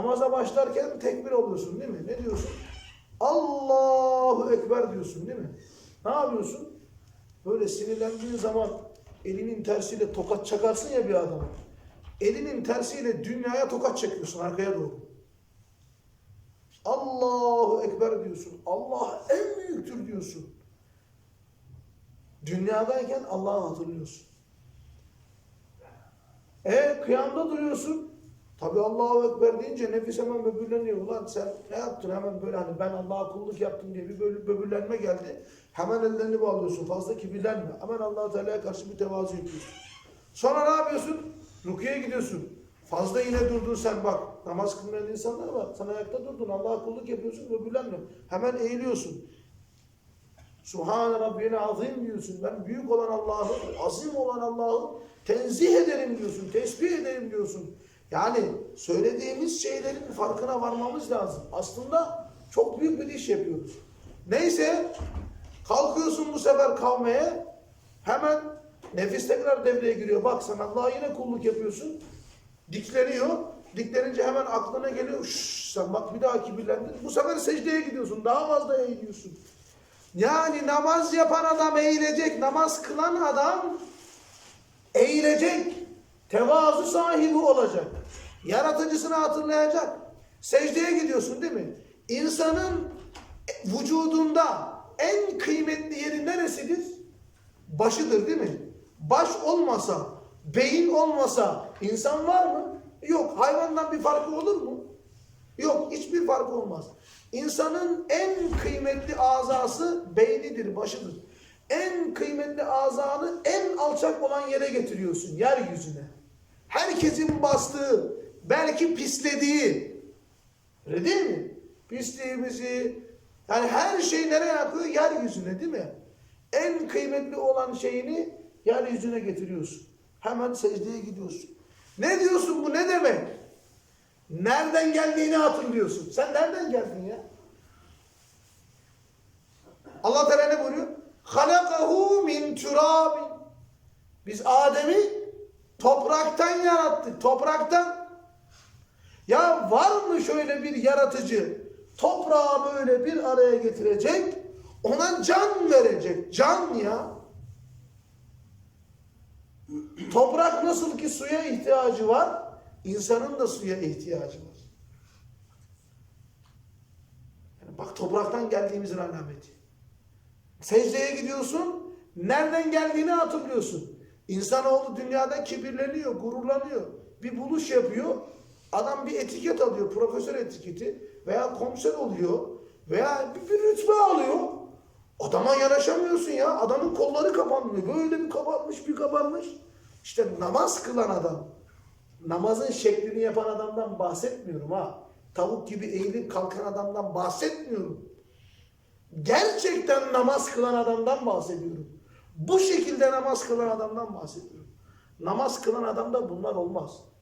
Namaza başlarken tekbir oluyorsun değil mi? Ne diyorsun? Allahu Ekber diyorsun değil mi? Ne yapıyorsun? Böyle sinirlendiğin zaman elinin tersiyle tokat çakarsın ya bir adama. Elinin tersiyle dünyaya tokat çekiyorsun arkaya doğru. Allahu Ekber diyorsun. Allah en büyüktür diyorsun. Dünyadayken Allah'ı hatırlıyorsun. E kıyamda duruyorsun. Tabi Allahu Ekber deyince nefis hemen böbürleniyor. Ulan sen ne yaptın hemen böyle hani ben Allah'a kulluk yaptım diye bir böyle böbürlenme geldi. Hemen ellerini bağlıyorsun. Fazla kibirlenme. Hemen allah Teala'ya karşı bir tevazu yapıyorsun. Sonra ne yapıyorsun? Rukiye gidiyorsun. Fazla yine durdun sen bak. Namaz kılmayan insanlar var. Sen ayakta durdun. Allah'a kulluk yapıyorsun. Böbürlenme. Hemen eğiliyorsun. Subhan Rabbine azim diyorsun. Ben büyük olan Allah'ı, azim olan Allah'ı tenzih ederim diyorsun. Tesbih ederim diyorsun. Yani söylediğimiz şeylerin farkına varmamız lazım. Aslında çok büyük bir iş yapıyoruz. Neyse kalkıyorsun bu sefer kavmeye hemen nefis tekrar devreye giriyor. Bak sen Allah'a yine kulluk yapıyorsun. Dikleniyor. Diklenince hemen aklına geliyor. Şşş sen bak bir daha kibirlendin. Bu sefer secdeye gidiyorsun. Daha fazla eğiliyorsun. Yani namaz yapan adam eğilecek. Namaz kılan adam eğilecek. Tevazu sahibi olacak. Yaratıcısını hatırlayacak. Secdeye gidiyorsun değil mi? İnsanın vücudunda en kıymetli yeri neresidir? Başıdır değil mi? Baş olmasa, beyin olmasa insan var mı? Yok. Hayvandan bir farkı olur mu? Yok. Hiçbir farkı olmaz. İnsanın en kıymetli azası beynidir, başıdır. En kıymetli azanı en alçak olan yere getiriyorsun, yeryüzüne. Herkesin bastığı, belki pislediği, öyle değil mi? Pisliğimizi, yani her şey nereye yapıyor? Yeryüzüne değil mi? En kıymetli olan şeyini yeryüzüne getiriyorsun. Hemen secdeye gidiyorsun. Ne diyorsun bu ne demek? Nereden geldiğini hatırlıyorsun. Sen nereden geldin ya? Allah Teala ne buyuruyor? Halakahu min turabin. Biz Adem'i topraktan yarattık. Topraktan. Ya var mı şöyle bir yaratıcı? Toprağı böyle bir araya getirecek. Ona can verecek. Can ya. Toprak nasıl ki suya ihtiyacı var, insanın da suya ihtiyacı var. Yani bak topraktan geldiğimizin alameti. Secdeye gidiyorsun, nereden geldiğini hatırlıyorsun. İnsanoğlu dünyada kibirleniyor, gururlanıyor. Bir buluş yapıyor, adam bir etiket alıyor, profesör etiketi veya komiser oluyor veya bir, bir rütbe alıyor. Adama yanaşamıyorsun ya. Adamın kolları kapanmıyor. Böyle bir kapanmış, bir kapanmış. İşte namaz kılan adam, namazın şeklini yapan adamdan bahsetmiyorum ha. Tavuk gibi eğilip kalkan adamdan bahsetmiyorum. Gerçekten namaz kılan adamdan bahsediyorum. Bu şekilde namaz kılan adamdan bahsediyorum. Namaz kılan adamda bunlar olmaz.